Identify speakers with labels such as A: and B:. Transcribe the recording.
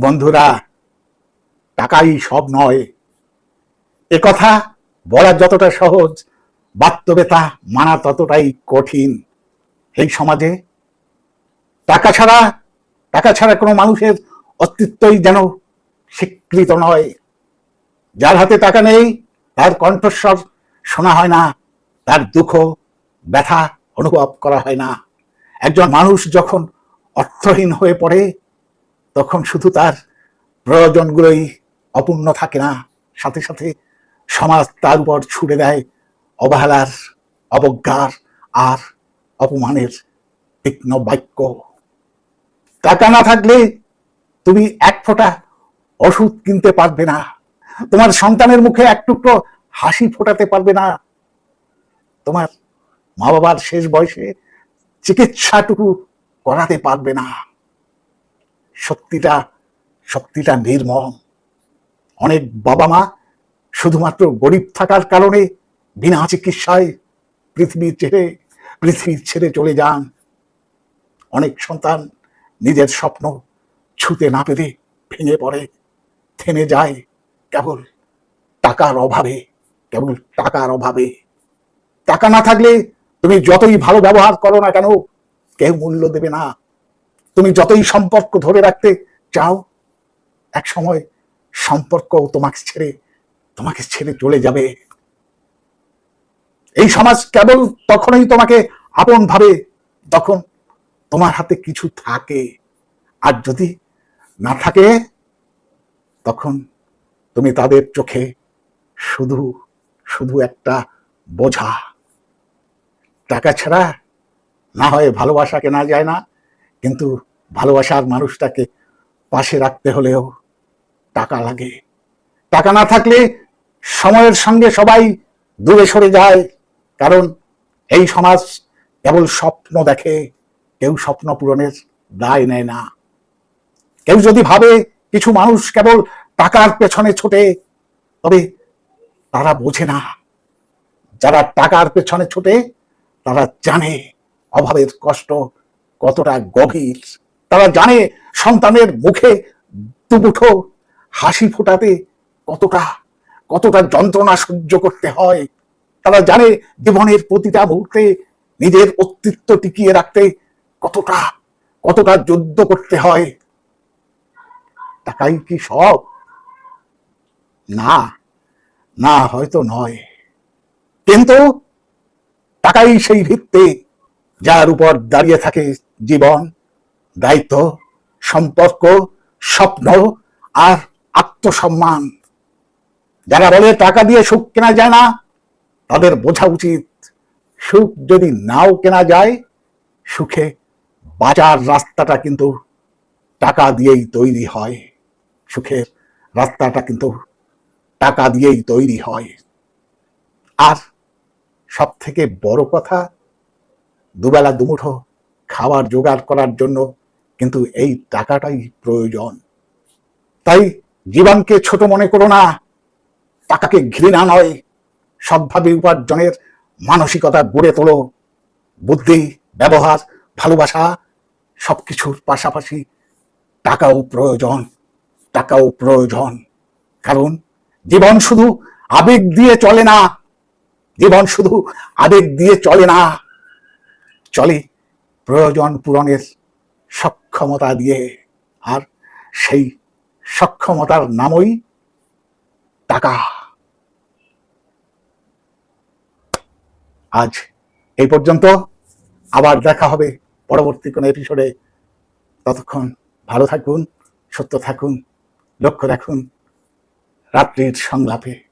A: বন্ধুরা, টাকাই সব নয়। এ কথা বলা যতটা সহজ, বাস্তবে তা মানা ততটাই কঠিন। এই সমাজে টাকা ছাড়া টাকা ছাড়া কোনো মানুষের অস্তিত্বই যেন স্বীকৃত নয়। যার হাতে টাকা নেই, তার কণ্ঠস্বর শোনা হয় না, তার দুঃখ, ব্যথা অনুভব করা হয় না। একজন মানুষ যখন অর্থহীন হয়ে পড়ে তখন শুধু তার প্রয়োজনগুলোই অপূর্ণ থাকে না। সাথে সাথে সমাজ তার উপর ছুড়ে দেয় অবহেলার, অবজ্ঞার আর অপমানের তীক্ষ্ণ বাক্য। টাকা না থাকলে তুমি এক ফোঁটা ওষুধ কিনতে পারবে না। তোমার সন্তানের মুখে এক টুকরো হাসি ফোটাতে পারবে না। তোমার মা বাবার শেষ বয়সে চিকিৎসাটুকু করাতে পারবে না। সত্যিটা সত্যিটা নির্মম। অনেক বাবা মা শুধুমাত্র গরিব থাকার কারণে বিনা চিকিৎসায় পৃথিবীর ছেড়ে পৃথিবীর ছেড়ে চলে যান। অনেক সন্তান নিজের স্বপ্ন ছুতে না পেরে ভেঙে পড়ে, থেমে যায় কেবল টাকার অভাবে, কেবল টাকার অভাবে। টাকা না থাকলে তুমি যতই ভালো ব্যবহার করো না কেন, কেউ মূল্য দেবে না। তুমি যতই সম্পর্ক ধরে রাখতে চাও, এক সময় সম্পর্ক তোমাকে ছেড়ে তোমাকে ছেড়ে চলে যাবে। এই সমাজ কেবল তখনই তোমাকে আপন ভাবে তখন তোমার হাতে কিছু থাকে। আর যদি না থাকে, তখন তুমি তাদের চোখে শুধু শুধু একটা বোঝা। টাকা ছাড়া না হয় ভালোবাসা কেনা যায় না কিন্তু ভালোবাসার মানুষটাকে পাশে রাখতে হলেও টাকা লাগে। টাকা না থাকলে সময়ের সঙ্গে সবাই দূরে সরে যায়, কারণ এই সমাজ কেবল স্বপ্ন দেখে, কেউ স্বপ্ন পূরণের দায় নেয় না। কেউ যদি ভাবে কিছু মানুষ কেবল টাকার পেছনে ছোটে, তবে তারা বোঝে না। যারা টাকার পেছনে ছোটে, তারা জানে অভাবের কষ্ট কতটা গভীর? তারা জানে সন্তানের মুখে দুমুঠো হাসি ফোটাতে কতটা কতটা যন্ত্রণা সহ্য করতে হয়। তারা জানে জীবনের প্রতিটা মুহূর্তে নিজের অস্তিত্ব টিকিয়ে রাখতে কতটা কতটা যুদ্ধ করতে হয়। টাকাই কি সব? না না হয়তো নয়। কিন্তু টাকাই সেই ভিত্তি যার উপর দাঁড়িয়ে থাকে জীবন, দায়িত্ব, সম্পর্ক, স্বপ্ন আর আত্মসম্মান। যারা বলে টাকা দিয়ে সুখ কেনা যায় না, তাদের বোঝা উচিত সুখ যদি নাও কেনা যায়, সুখে বাজার রাস্তাটা কিন্তু টাকা দিয়েই তৈরি হয়। সুখের রাস্তাটা কিন্তু টাকা দিয়েই তৈরি হয়। আর সব থেকে বড় কথা, দুবেলা দুমুঠো খাবার জোগাড় করার জন্য কিন্তু এই টাকাটাই প্রয়োজন। তাই জীবনকে ছোট মনে করো না, টাকাকে ঘৃণা নয়, সৎভাবে উপার্জনের মানসিকতা গড়ে তোলো, বুদ্ধি, ব্যবহার, ভালোবাসা সব কিছুর পাশাপাশি টাকাও প্রয়োজন টাকাও প্রয়োজন। কারণ জীবন শুধু আবেগ দিয়ে চলে না, জীবন শুধু আবেগ দিয়ে চলে না, চলে প্রয়োজন পূরণের সক্ষমতা দিয়ে, আর সেই সক্ষমতার নামই টাকা। আজ এই পর্যন্ত। আবার দেখা হবে পরবর্তী কোনো এপিসোডে ততক্ষণ ভালো থাকুন সত্য থাকুন, লক্ষ্য রাখুন। রাত্রির সংলাপে।